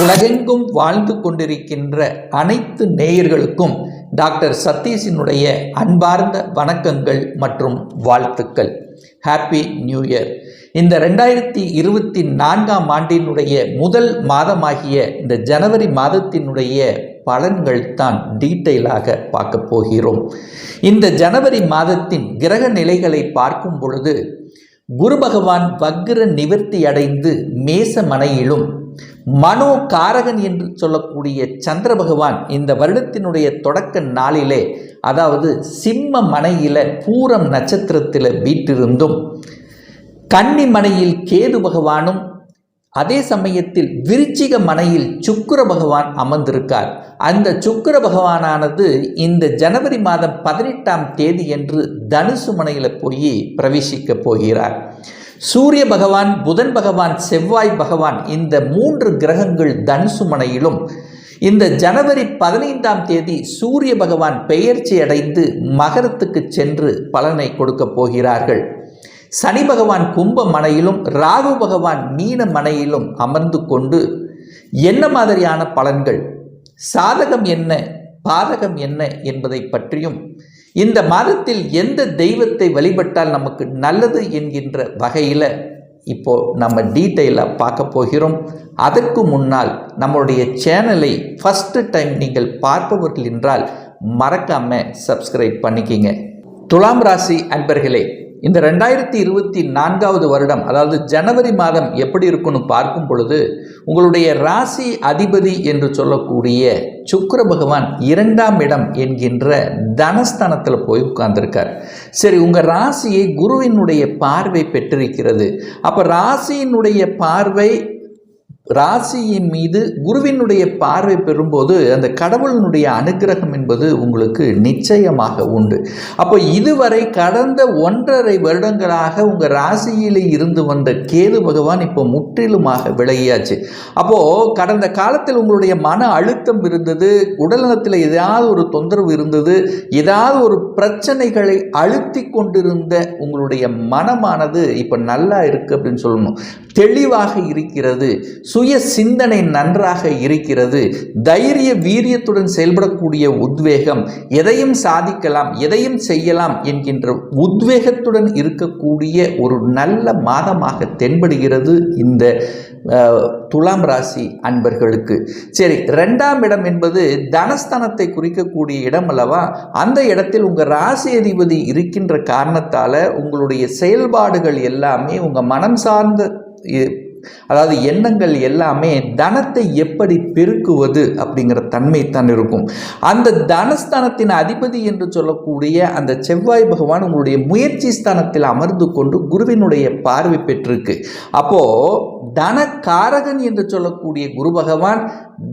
உலகெங்கும் வாழ்ந்து கொண்டிருக்கின்ற அனைத்து நேயர்களுக்கும் டாக்டர் சதீஷினுடைய அன்பார்ந்த வணக்கங்கள் மற்றும் வாழ்த்துக்கள். ஹாப்பி நியூ இயர் இந்த ரெண்டாயிரத்தி இருபத்தி நான்காம் ஆண்டினுடைய முதல் மாதமாகிய இந்த ஜனவரி மாதத்தினுடைய பலன்கள் தான் டீட்டெயிலாக பார்க்க போகிறோம். இந்த ஜனவரி மாதத்தின் கிரக நிலைகளை பார்க்கும் பொழுது குரு பகவான் வக்ர நிவர்த்தி அடைந்து மேச மனையிலும் மனோ காரகன் என்று சொல்லக்கூடிய சந்திர பகவான் இந்த வருடத்தினுடைய தொடக்க நாளிலே அதாவது சிம்ம மனையில பூரம் நட்சத்திரத்தில் வீட்டிருந்தும் கன்னி மனையில் கேது பகவானும் அதே சமயத்தில் விருச்சிக மனையில் சுக்கர பகவான் அமர்ந்திருக்கார். அந்த சுக்கிர பகவானானது இந்த ஜனவரி மாதம் பதினெட்டாம் தேதி என்று தனுசு மனையில் போய் பிரவேசிக்க போகிறார். சூரிய பகவான் புதன் பகவான் செவ்வாய் பகவான் இந்த மூன்று கிரகங்கள் தனுசுமனையிலும் இந்த ஜனவரி பதினைந்தாம் தேதி சூரிய பகவான் பெயர்ச்சி அடைந்து மகரத்துக்கு சென்று பலனை கொடுக்க போகிறார்கள். சனி பகவான் கும்ப மனையிலும் ராகு பகவான் மீன மனையிலும் அமர்ந்து கொண்டு என்ன மாதிரியான பலன்கள்? சாதகம் என்ன? பாதகம் என்ன என்பதை பற்றியும் இந்த மாதத்தில் எந்த தெய்வத்தை வழிபட்டால் நமக்கு நல்லது என்கின்ற வகையில் இப்போ நம்ம டீட்டெயிலாக பார்க்க போகிறோம். அதற்கு முன்னால் நம்மளுடைய சேனலை ஃபஸ்ட்டு டைம் நீங்கள் பார்ப்பவர்கள் என்றால் மறக்காமல் சப்ஸ்கிரைப் பண்ணிக்கிங்க. துலாம் ராசி அன்பர்களே இந்த ரெண்டாயிரத்தி இருபத்தி நான்காவது வருடம் அதாவது ஜனவரி மாதம் எப்படி இருக்குன்னு பார்க்கும் பொழுது உங்களுடைய ராசி அதிபதி என்று சொல்லக்கூடிய சுக்கர பகவான் இரண்டாம் இடம் என்கின்ற தனஸ்தானத்தில் போய் உட்கார்ந்துருக்கார். சரி உங்கள் ராசியை குருவினுடைய பார்வை பெற்றிருக்கிறது. அப்போ ராசியினுடைய பார்வை ராசியின் மீது குருவினுடைய பார்வை பெறும்போது அந்த கடவுளினுடைய அனுகிரகம் என்பது உங்களுக்கு நிச்சயமாக உண்டு. அப்போ இதுவரை கடந்த ஒன்றரை வருடங்களாக உங்கள் ராசியிலே இருந்து வந்த கேது பகவான் இப்போ முற்றிலுமாக விலகியாச்சு. அப்போது கடந்த காலத்தில் உங்களுடைய மன அழுத்தம் இருந்தது உடல்நலத்தில் ஏதாவது ஒரு தொந்தரவு இருந்தது ஏதாவது ஒரு பிரச்சனைகளை அழுத்தி கொண்டிருந்த உங்களுடைய மனமானது இப்போ நல்லா இருக்குது அப்படின்னு சொல்லணும். தெளிவாக இருக்கிறது. சுய சிந்தனை நன்றாக இருக்கிறது. தைரிய வீரியத்துடன் செயல்படக்கூடிய உத்வேகம். எதையும் சாதிக்கலாம் எதையும் செய்யலாம் என்கின்ற உத்வேகத்துடன் இருக்கக்கூடிய ஒரு நல்ல மாதமாக தென்படுகிறது இந்த துலாம் ராசி அன்பர்களுக்கு. சரி ரெண்டாம் இடம் என்பது தனஸ்தானத்தை குறிக்கக்கூடிய இடம் அல்லவா? அந்த இடத்தில் உங்கள் ராசி அதிபதி இருக்கின்ற காரணத்தால் உங்களுடைய செயல்பாடுகள் எல்லாமே உங்கள் மனம் சார்ந்த அதாவது எண்ணங்கள் எல்லாமே தனத்தை எப்படி பெருக்குவது அப்படிங்கிற தன்மை தான் இருக்கும். அந்த தனஸ்தானத்தின் அதிபதி என்று சொல்லக்கூடிய அந்த செவ்வாய் பகவான் உங்களுடைய முயற்சி ஸ்தானத்தில் அமர்ந்து கொண்டு குருவினுடைய பார்வை பெற்றிருக்கு. அப்போது தனக்காரகன் என்று சொல்லக்கூடிய குரு பகவான்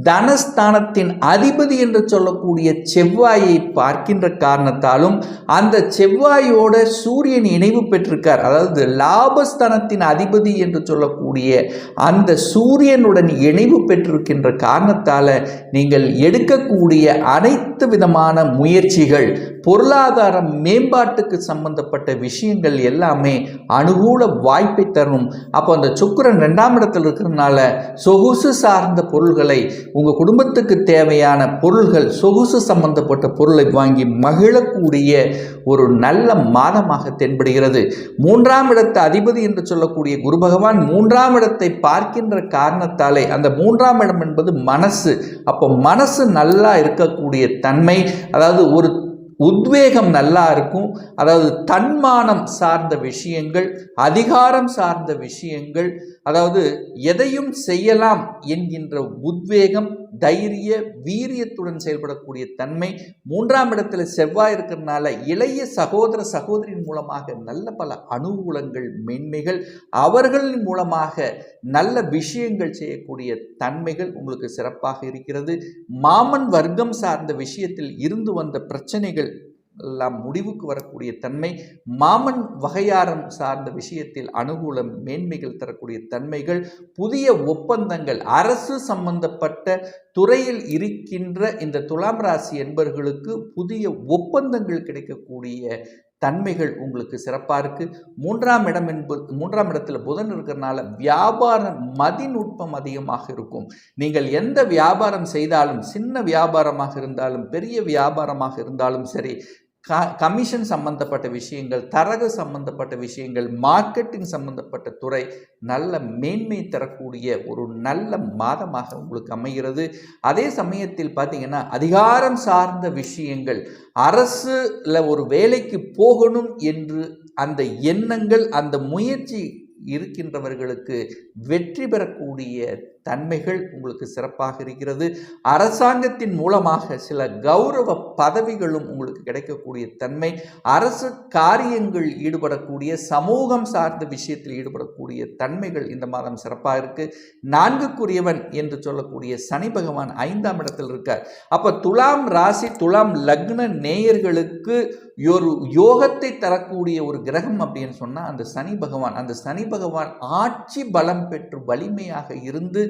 தனஸ்தானத்தின் அதிபதி என்று சொல்லக்கூடிய செவ்வாயை பார்க்கின்ற காரணத்தாலும் அந்த செவ்வாயோட சூரியன் இணைவு பெற்றிருக்கார். அதாவது லாபஸ்தானத்தின் அதிபதி என்று சொல்லக்கூடிய அந்த சூரியனுடன் இணைவு பெற்றிருக்கின்ற காரணத்தால் நீங்கள் எடுக்கக்கூடிய அனைத்து விதமான முயற்சிகள் பொருளாதார மேம்பாட்டுக்கு சம்பந்தப்பட்ட விஷயங்கள் எல்லாமே அனுகூல வாய்ப்பை தரும். அப்போ அந்த சுக்கரன் ரெண்டாம் இடத்தில் இருக்கிறதுனால சொகுசு சார்ந்த பொருள்களை உங்கள் குடும்பத்துக்கு தேவையான பொருள்கள் சொகுசு சம்பந்தப்பட்ட பொருளை வாங்கி மகிழக்கூடிய ஒரு நல்ல மாதமாக தென்படுகிறது. மூன்றாம் இடத்து அதிபதி என்று சொல்லக்கூடிய குரு பகவான் மூன்றாம் இடத்து பார்க்கின்ற காரணத்தாலே அந்த மூன்றாம் இடம் என்பது மனசு. அப்போ மனசு நல்லா இருக்கக்கூடிய தன்மை அதாவது ஒரு உத்வேகம் நல்லா இருக்கும் அதாவது தன்மானம் சார்ந்த விஷயங்கள் அதிகாரம் சார்ந்த விஷயங்கள் அதாவது எதையும் செய்யலாம் என்கின்ற உத்வேகம் தைரிய வீரியத்துடன் செயல்படக்கூடிய தன்மை மூன்றாம் இடத்துல செவ்வாய் இருக்கிறதுனால இளைய சகோதர சகோதரின் மூலமாக நல்ல பல அனுகூலங்கள் மென்மைகள் அவர்களின் மூலமாக நல்ல விஷயங்கள் செய்யக்கூடிய தன்மைகள் உங்களுக்கு சிறப்பாக இருக்கிறது. மாமன் வர்க்கம் சார்ந்த விஷயத்தில் இருந்து வந்த பிரச்சனைகள் எல்லாம் முடிவுக்கு வரக்கூடிய தன்மை மாமன் வகையாரம் சார்ந்த விஷயத்தில் அனுகூலம் மேன்மைகள் தரக்கூடிய தன்மைகள் புதிய ஒப்பந்தங்கள் அரசு சம்பந்தப்பட்ட துறையில் இருக்கின்ற இந்த துலாம் ராசி என்பர்களுக்கு புதிய ஒப்பந்தங்கள் கிடைக்கக்கூடிய தன்மைகள் உங்களுக்கு சிறப்பாக இருக்குது மூன்றாம் இடம் என்பது மூன்றாம் இடத்துல புதன் இருக்கிறனால வியாபார மதிநுட்பம் அதிகமாக இருக்கும். நீங்கள் எந்த வியாபாரம் செய்தாலும் சின்ன வியாபாரமாக இருந்தாலும் பெரிய வியாபாரமாக இருந்தாலும் சரி கமிஷன் சம்பந்தப்பட்ட விஷயங்கள் தரகு சம்பந்தப்பட்ட விஷயங்கள் மார்க்கெட்டிங் சம்பந்தப்பட்ட துறை நல்ல மேன்மை தரக்கூடிய ஒரு நல்ல மாதமாக உங்களுக்கு அமைகிறது. அதே சமயத்தில் பார்த்தீங்கன்னா அதிகாரம் சார்ந்த விஷயங்கள் அரசில் ஒரு வேலைக்கு போகணும் என்று அந்த எண்ணங்கள் அந்த முயற்சி இருக்கின்றவர்களுக்கு வெற்றி பெறக்கூடிய தன்மைகள் உங்களுக்கு சிறப்பாக இருக்கிறது. அரசாங்கத்தின் மூலமாக சில கௌரவ பதவிகளும் உங்களுக்கு கிடைக்கக்கூடிய தன்மை. அரசு காரியங்கள் ஈடுபடக்கூடிய சமூகம் சார்ந்த விஷயத்தில் ஈடுபடக்கூடிய தன்மைகள் இந்த மாதம் சிறப்பாக இருக்கு. நான்குக்குரியவன் என்று சொல்லக்கூடிய சனி பகவான் ஐந்தாம் இடத்தில் இருக்கார். அப்ப துலாம் ராசி துலாம் லக்ன நேயர்களுக்கு ஒரு யோகத்தை தரக்கூடிய ஒரு கிரகம் அப்படின்னு சொன்னால் அந்த சனி பகவான். அந்த சனி பகவான் ஆட்சி பலம் பெற்று வலிமையாக இருந்து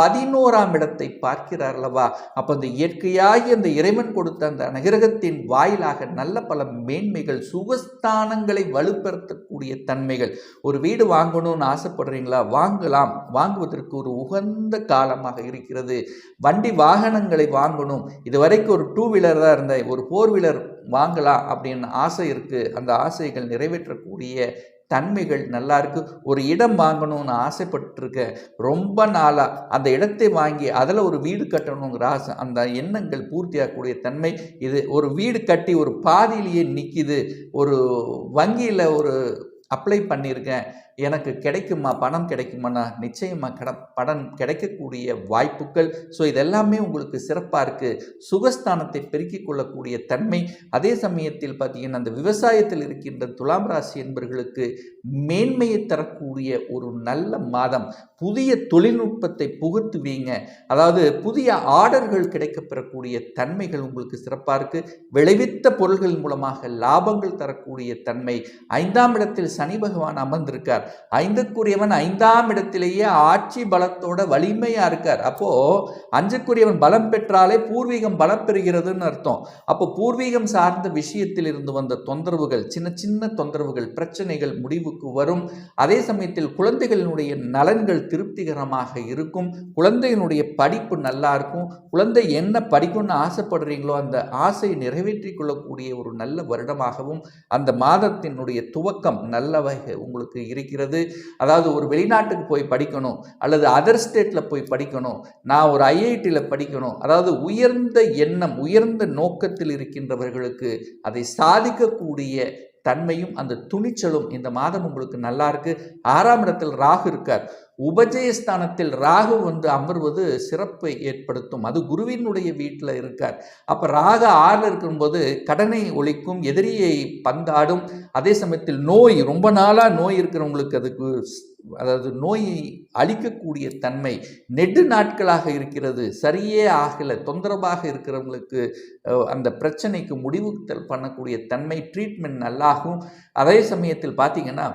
பதினோராம் இடத்தை பார்க்கிறார் அல்லவா? அப்போ அந்த இயற்கையாகி அந்த இறைவன் கொடுத்த அந்த அனுகிரகத்தின் வாயிலாக நல்ல பல மேன்மைகள் சுகஸ்தானங்களை வலுப்படுத்தக்கூடிய தன்மைகள். ஒரு வீடு வாங்கணும்னு ஆசைப்படுறீங்களா? வாங்கலாம். வாங்குவதற்கு ஒரு உகந்த காலமாக இருக்கிறது. வண்டி வாகனங்களை வாங்கணும். இதுவரைக்கும் ஒரு டூ வீலர் தான் இருந்த ஒரு ஃபோர் வீலர் வாங்கலாம் அப்படின்னு ஆசை இருக்குது அந்த ஆசைகள் நிறைவேற்றக்கூடிய தன்மைகள் நல்லா இருக்கு. ஒரு இடம் வாங்கணும்னு ஆசைப்பட்டிருக்கேன். ரொம்ப நாளாக அந்த இடத்தை வாங்கி அதில் ஒரு வீடு கட்டணுங்கிற ஆசை. அந்த எண்ணங்கள் பூர்த்தியாகக்கூடிய தன்மை இது. ஒரு வீடு கட்டி ஒரு பாதியிலேயே நிற்கிது ஒரு வங்கியில் ஒரு அப்ளை பண்ணியிருக்கேன். எனக்கு கிடைக்குமா? பணம் கிடைக்குமாண்ணா நிச்சயமாக கட பணம் கிடைக்கக்கூடிய வாய்ப்புகள். ஸோ இதெல்லாமே உங்களுக்கு சிறப்பாக இருக்குது சுகஸ்தானத்தை பெருக்கிக் கொள்ளக்கூடிய தன்மை. அதே சமயத்தில் பார்த்தீங்கன்னா அந்த விவசாயத்தில் இருக்கின்ற துலாம் ராசி என்பர்களுக்கு மேன்மையை தரக்கூடிய ஒரு நல்ல மாதம். புதிய தொழில்நுட்பத்தை புகுத்துவீங்க. அதாவது புதிய ஆர்டர்கள் கிடைக்கப்பெறக்கூடிய தன்மைகள் உங்களுக்கு சிறப்பாக இருக்குது விளைவித்த பொருள்கள் மூலமாக லாபங்கள் தரக்கூடிய தன்மை. ஐந்தாம் இடத்தில் சனி பகவான் அமர்ந்திருக்கார். ஐந்துக்குரியவன் ஐந்தாம் இடத்திலேயே ஆட்சி பலத்தோட வலிமையா இருக்கார். அப்போ அஞ்சுக்குரியவன் பலம் பெற்றாலே பூர்வீகம் பலம் பெறுகிறதுன்னு அர்த்தம். அப்போ பூர்வீகம் சார்ந்த விஷயத்தில் இருந்து வந்த தொந்தரவுகள் சின்ன சின்ன தொந்தரவுகள் பிரச்சனைகள் முடிவுக்கு வரும். அதே சமயத்தில் குழந்தைகளினுடைய நலன்கள் திருப்திகரமாக இருக்கும். குழந்தையினுடைய படிப்பு நல்லா இருக்கும். குழந்தை என்ன படிக்கணும்னு ஆசைப்படுறீங்களோ அந்த ஆசையை நிறைவேற்றி கொள்ளக்கூடிய ஒரு நல்ல வருடமாகவும் அந்த மாதத்தினுடைய துவக்கம் நல்ல வகை உங்களுக்கு இருக்கிறது. இருக்கிறது. அதாவது ஒரு வெளிநாட்டுக்கு போய் படிக்கணும் அல்லது அதர் ஸ்டேட்டில் போய் படிக்கணும். நான் ஒரு ஐஐடியில் படிக்கணும். அதாவது உயர்ந்த எண்ணம் உயர்ந்த நோக்கத்தில் இருக்கின்றவர்களுக்கு அதை சாதிக்கக்கூடிய தன்மையும் அந்த துணிச்சலும் இந்த மாதம் உங்களுக்கு நல்லா இருக்கு. ஆறாம் இடத்தில் ராகு இருக்கார். உபஜயஸ்தானத்தில் ராகு வந்து அமர்வது சிறப்பை ஏற்படுத்தும். அது குருவினுடைய வீட்டில் இருக்கார். அப்போ ராக ஆறில் இருக்கும்போது கடனை ஒழிக்கும் எதிரியை பந்தாடும். அதே சமயத்தில் நோய் ரொம்ப நாளாக நோய் இருக்கிறவங்களுக்கு அதுக்கு அதாவது நோயை அழிக்கக்கூடிய தன்மை நெடு நாட்களாக இருக்கிறது. சரியே ஆகலை. தொந்தரவாக இருக்கிறவங்களுக்கு அந்த பிரச்சனைக்கு முடிவு பண்ணக்கூடிய தன்மை ட்ரீட்மெண்ட் நல்லாகும். அதே சமயத்தில் பார்த்தீங்கன்னா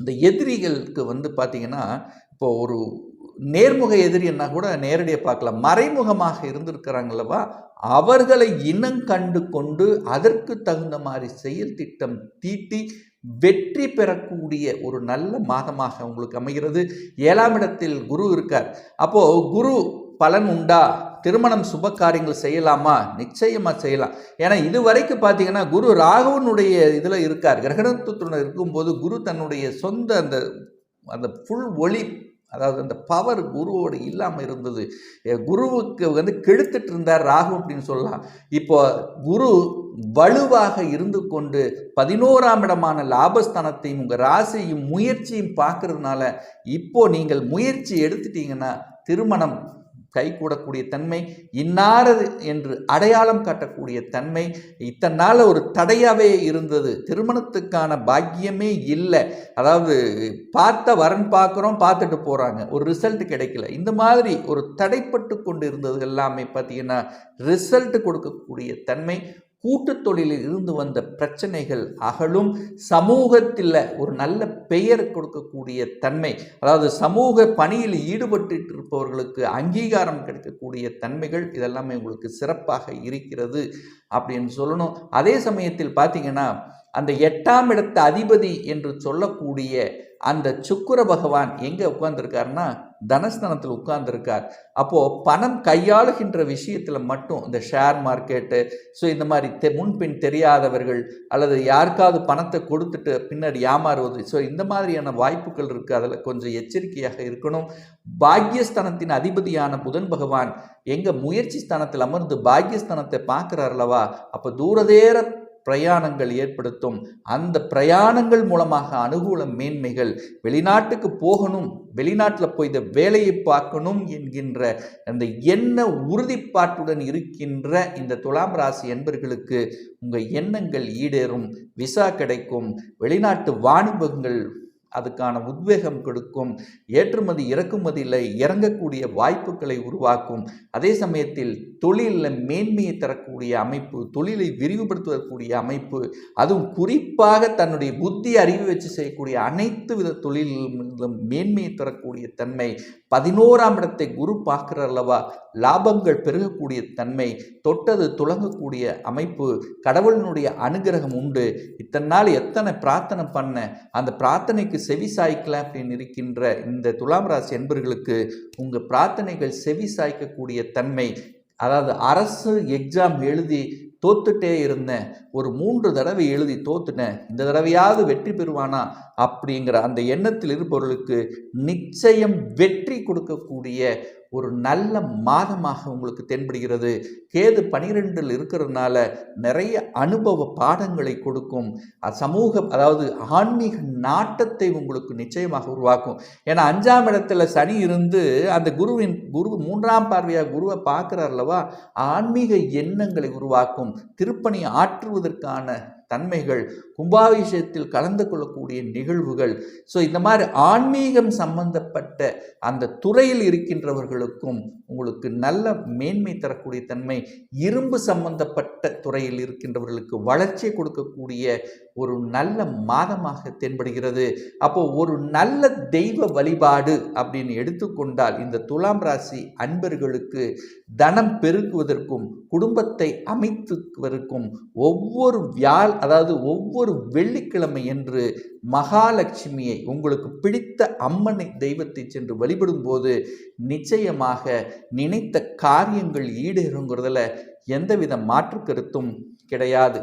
இந்த எதிரிகளுக்கு வந்து பார்த்தீங்கன்னா இப்போ ஒரு நேர்முக எதிரின்னா கூட நேரடியாக பார்க்கலாம் மறைமுகமாக இருந்திருக்கிறாங்களவா அவர்களை இனம் கண்டு கொண்டு அதற்கு தகுந்த மாதிரி செயல் திட்டம் தீட்டி வெற்றி பெறக்கூடிய ஒரு நல்ல மாதமாக உங்களுக்கு அமைகிறது. ஏழாம் இடத்தில் குரு இருக்கார். அப்போ குரு பலன் உண்டா? திருமணம் சுப காரியங்கள் செய்யலாமா? நிச்சயமா செய்யலாம். ஏன்னா இது வரைக்கும் பார்த்தீங்கன்னா குரு ராகவனுடைய இதில் இருக்கார். கிரகணத்துடன் இருக்கும்போது குரு தன்னுடைய சொந்த அந்த அந்த ஃபுல் ஒளி அதாவது அந்த பவர் குருவோடு இல்லாமல் இருந்தது. குருவுக்கு வந்து கெடுத்துட்டு இருந்தார் ராகு அப்படின்னு சொல்லலாம். இப்போ குரு வலுவாக இருந்து கொண்டு பதினோராம் இடமான லாபஸ்தானத்தையும் உங்கள் ராசியும் முயற்சியும் பார்க்கறதுனால இப்போ நீங்கள் முயற்சி எடுத்துட்டீங்கன்னா திருமணம் கைகூடக்கூடிய தன்மை இன்னாரது என்று அடையாளம் காட்டக்கூடிய தன்மை இத்தனை நாள் ஒரு தடையாகவே இருந்தது. திருமணத்துக்கான பாக்கியமே இல்லை. அதாவது பார்த்த வரன் பார்க்குறோம் பார்த்துட்டு போகிறாங்க ஒரு ரிசல்ட் கிடைக்கல. இந்த மாதிரி ஒரு தடைப்பட்டு கொண்டு இருந்தது எல்லாமே பார்த்தீங்கன்னா ரிசல்ட் கொடுக்கக்கூடிய தன்மை கூட்டுத் தொழிலில் இருந்து வந்த பிரச்சனைகள் அகலும். சமூகத்தில் ஒரு நல்ல பெயர் கொடுக்கக்கூடிய தன்மை அதாவது சமூக பணியில் ஈடுபட்டு இருப்பவர்களுக்கு அங்கீகாரம் கிடைக்கக்கூடிய தன்மைகள் இதெல்லாமே உங்களுக்கு சிறப்பாக இருக்கிறது அப்படின்னு சொல்லணும். அதே சமயத்தில் பார்த்தீங்கன்னா அந்த எட்டாம் இடத்து அதிபதி என்று சொல்லக்கூடிய அந்த சுக்கர பகவான் எங்கே உட்கார்ந்துருக்காருன்னா தனஸ்தனத்தில் உட்கார்ந்துருக்கார். அப்போது பணம் கையாளுகின்ற விஷயத்தில் மட்டும் இந்த ஷேர் மார்க்கெட்டு ஸோ இந்த மாதிரி தெ முன்பின் தெரியாதவர்கள் அல்லது யாருக்காவது பணத்தை கொடுத்துட்டு பின்னாடி ஏமாறுவது ஸோ இந்த மாதிரியான வாய்ப்புகள் இருக்குது அதில் கொஞ்சம் எச்சரிக்கையாக இருக்கணும். பாக்யஸ்தானத்தின் அதிபதியான புதன் பகவான் எங்கள் முயற்சி ஸ்தானத்தில் அமர்ந்து பாக்யஸ்தானத்தை பார்க்குறார் அல்லவா? அப்போ தூரதேர பிரயாணங்கள் ஏற்படுத்தும். அந்த பிரயாணங்கள் மூலமாக அனுகூல மேன்மைகள் வெளிநாட்டுக்கு போகணும் வெளிநாட்டில் போய் இந்த வேலையை பார்க்கணும் என்கின்ற அந்த எண்ண உறுதிப்பாட்டுடன் இருக்கின்ற இந்த துலாம் ராசி என்பர்களுக்கு உங்கள் எண்ணங்கள் ஈடேறும் விசா கிடைக்கும். வெளிநாட்டு வாணிபங்கள் அதுக்கான உத்வேகம் கொடுக்கும். ஏற்றுமதி இறக்குமதியில் இறங்கக்கூடிய வாய்ப்புகளை உருவாக்கும். அதே சமயத்தில் தொழிலில் மேன்மையை தரக்கூடிய அமைப்பு தொழிலை விரிவுபடுத்துவதற்குரிய அமைப்பு அதுவும் குறிப்பாக தன்னுடைய புத்தி அறிவு வச்சு செய்யக்கூடிய அனைத்து வித தொழிலும் மேன்மையை தரக்கூடிய தன்மை பதினோராம் இடத்தை குரு பார்க்குற அல்லவா? லாபங்கள் பெருகக்கூடிய தன்மை தொட்டது துளங்கக்கூடிய அமைப்பு கடவுளினுடைய அனுகிரகம் உண்டு. இத்தனை நாள் எத்தனை பிரார்த்தனை பண்ண அந்த பிரார்த்தனைக்கு செவி சாய்க்கல அப்படின்னு இருக்கின்ற இந்த துலாம் ராசி என்பர்களுக்கு உங்கள் பிரார்த்தனைகள் செவி சாய்க்கக்கூடிய தன்மை அதாவது அரசு எக்ஸாம் எழுதி தோத்துட்டே இருந்தேன் ஒரு மூன்று தடவை எழுதி தோத்துட்டேன் இந்த தடவையாவது வெற்றி பெறுவானா அப்படிங்கிற அந்த எண்ணத்தில் இருப்பவர்களுக்கு நிச்சயம் வெற்றி கொடுக்கக்கூடிய ஒரு நல்ல மாதமாக உங்களுக்கு தென்படுகிறது. கேது பனிரெண்டில் இருக்கிறதுனால நிறைய அனுபவ பாடங்களை கொடுக்கும். சமூக அதாவது ஆன்மீக நாட்டத்தை உங்களுக்கு நிச்சயமாக உருவாக்கும். ஏன்னா அஞ்சாம் இடத்துல சனி இருந்து அந்த குருவின் குரு மூன்றாம் பார்வையாக குருவை பார்க்குறாருலவா ஆன்மீக எண்ணங்களை உருவாக்கும். திருப்பணி ஆற்றுவதற்கான தன்மைகள் கும்பாபிஷேகத்தில் கலந்து கொள்ளக்கூடிய நிகழ்வுகள். ஸோ இந்த மாதிரி ஆன்மீகம் சம்பந்தப்பட்ட அந்த துறையில் இருக்கின்றவர்களுக்கும் உங்களுக்கு நல்ல மேன்மை தரக்கூடிய தன்மை இரும்பு சம்பந்தப்பட்ட துறையில் இருக்கின்றவர்களுக்கு வளர்ச்சியை கொடுக்கக்கூடிய ஒரு நல்ல மாதமாக தென்படுகிறது. அப்போ ஒரு நல்ல தெய்வ வழிபாடு அப்படின்னு எடுத்துக்கொண்டால் இந்த துலாம் ராசி அன்பர்களுக்கு தனம் பெருக்குவதற்கும் குடும்பத்தை அமைத்துவதற்கும் ஒவ்வொரு வியாழ் அதாவது ஒவ்வொரு வெள்ளிக்கிழமை என்று மகாலட்சுமியை உங்களுக்கு பிடித்த அம்மனை தெய்வத்தை சென்று வழிபடும் போது நிச்சயமாக நினைத்த காரியங்கள் ஈடுகிறோங்கிறதுல எந்தவித மாற்று கருத்தும் கிடையாது.